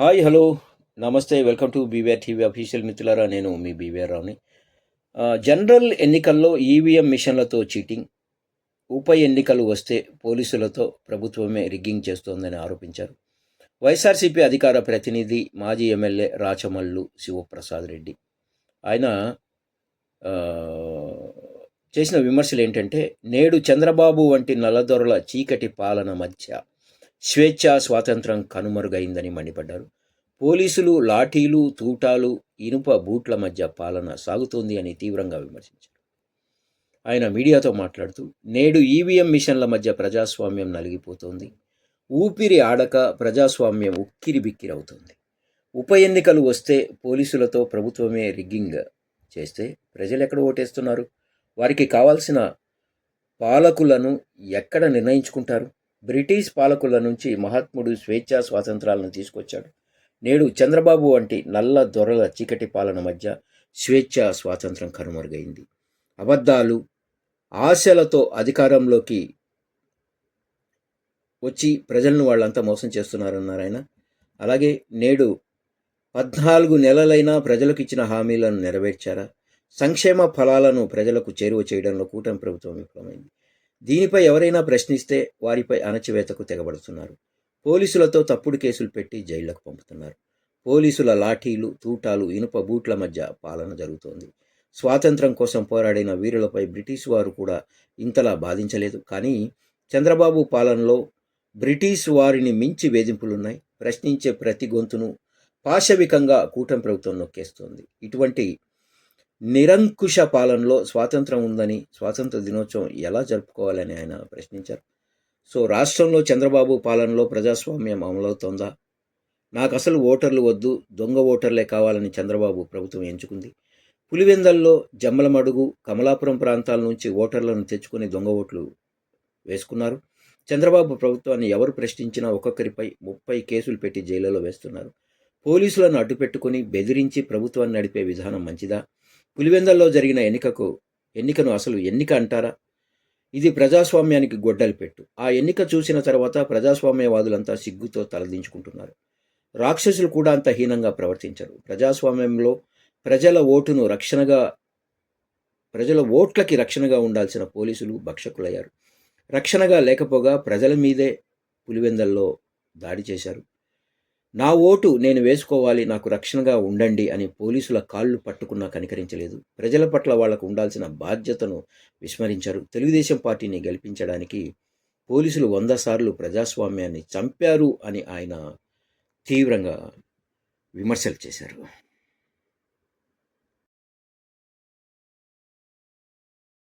Hi hello. నమస్తే welcome to BVR TV official మిత్రులారా నేను మీ బీవీఆర్ రావుని. జనరల్ ఎన్నికల్లో ఈవీఎం మిషన్లతో చీటింగ్. ఉప ఎన్నికలు వస్తే పోలీసులతో ప్రభుత్వమే రిగ్గింగ్ చేస్తోందని ఆరోపించారు. వైఎస్ఆర్సీపీ అధికార ప్రతినిధి మాజీ ఎమ్మెల్యే రాచమల్లు శివప్రసాద్ రెడ్డి. ఆయన చేసిన విమర్శలు ఏంటంటే నేడు చంద్రబాబు వంటి నల్లదొరల చీకటి పాలన మధ్య స్వేచ్ఛా స్వాతంత్రం కనుమరుగైందని మండిపడ్డారు. పోలీసులు లాఠీలు తూటాలు ఇనుప బూట్ల మధ్య పాలన సాగుతోంది అని తీవ్రంగా విమర్శించారు. ఆయన మీడియాతో మాట్లాడుతూ నేడు ఈవీఎం మిషన్ల మధ్య ప్రజాస్వామ్యం నలిగిపోతోంది. ఊపిరి ఆడక ప్రజాస్వామ్యం ఉక్కిరి బిక్కిరవుతోంది ఉప ఎన్నికలు వస్తే పోలీసులతో ప్రభుత్వమే రిగ్గింగ్ చేస్తే ప్రజలు ఎక్కడ ఓటేస్తున్నారు? వారికి కావాల్సిన పాలకులను ఎక్కడ నిర్ణయించుకుంటారు? బ్రిటిష్ పాలకుల నుంచి మహాత్ముడు స్వేచ్ఛా స్వాతంత్రాలను తీసుకొచ్చాడు. నేడు చంద్రబాబు వంటి నల్ల దొరల చీకటి పాలన మధ్య స్వేచ్ఛా స్వాతంత్రం కనుమరుగైంది. అబద్ధాలు ఆశలతో అధికారంలోకి వచ్చి ప్రజలను వాళ్ళంతా మోసం చేస్తున్నారన్నారు ఆయన అలాగే నేడు పద్నాలుగు నెలలైనా ప్రజలకు ఇచ్చిన హామీలను నెరవేర్చారా? సంక్షేమ ఫలాలను ప్రజలకు చేరువ చేయడంలో కూటమి ప్రభుత్వం విఫలమైంది. దీనిపై ఎవరైనా ప్రశ్నిస్తే వారిపై అణచివేతకు తెగబడుతున్నారు. పోలీసులతో తప్పుడు కేసులు పెట్టి జైళ్ళకు పంపుతున్నారు. పోలీసుల లాఠీలు తూటాలు ఇనుప బూట్ల మధ్య పాలన జరుగుతోంది. స్వాతంత్రం కోసం పోరాడిన వీరులపై బ్రిటిష్ వారు కూడా ఇంతలా బాధించలేదు. కానీ చంద్రబాబు పాలనలో బ్రిటిష్ వారిని మించి వేధింపులున్నాయి. ప్రశ్నించే ప్రతి గొంతును పాశవికంగా కూటమి ప్రభుత్వం నొక్కేస్తోంది. ఇటువంటి నిరంకుశ పాలనలో స్వాతంత్రం ఉందని స్వాతంత్ర దినోత్సవం ఎలా జరుపుకోవాలని ఆయన ప్రశ్నించారు. సో రాష్ట్రంలో చంద్రబాబు పాలనలో ప్రజాస్వామ్యం అమలవుతోందా? నాకు అసలు ఓటర్లు వద్దు దొంగ ఓటర్లే కావాలని చంద్రబాబు ప్రభుత్వం ఎంచుకుంది. పులివెందల్లో జమ్మలమడుగు కమలాపురం ప్రాంతాల నుంచి ఓటర్లను తెచ్చుకుని దొంగ ఓట్లు వేసుకున్నారు. చంద్రబాబు ప్రభుత్వాన్ని ఎవరు ప్రశ్నించినా ఒక్కొక్కరిపై ముప్పై కేసులు పెట్టి జైలులో వేస్తున్నారు. పోలీసులను అడ్డుపెట్టుకుని బెదిరించి ప్రభుత్వాన్ని నడిపే విధానం మంచిదా? పులివెందల్లో జరిగిన ఎన్నికకు ఎన్నికను అసలు ఎన్నిక అంటారా? ఇది ప్రజాస్వామ్యానికి గొడ్డలి పెట్టు. ఆ ఎన్నిక చూసిన తర్వాత ప్రజాస్వామ్యవాదులంతా సిగ్గుతో తలదించుకుంటున్నారు. రాక్షసులు కూడా అంత హీనంగా ప్రవర్తించరు. ప్రజాస్వామ్యంలో ప్రజల ఓటును రక్షణగా ప్రజల ఓట్లకి రక్షణగా ఉండాల్సిన పోలీసులు భక్షకులయ్యారు. రక్షణగా లేకపోగా ప్రజల మీదే పులివెందల్లో దాడి చేశారు. నా ఓటు నేను వేసుకోవాలి నాకు రక్షణగా ఉండండి అని పోలీసుల కాళ్ళు పట్టుకున్నా కనికరించలేదు. ప్రజల పట్ల వాళ్ళకు ఉండాల్సిన బాధ్యతను విస్మరించారు. తెలుగుదేశం పార్టీని గెలిపించడానికి పోలీసులు వంద సార్లు ప్రజాస్వామ్యాన్ని చంపారు అని ఆయన తీవ్రంగా విమర్శలు చేశారు.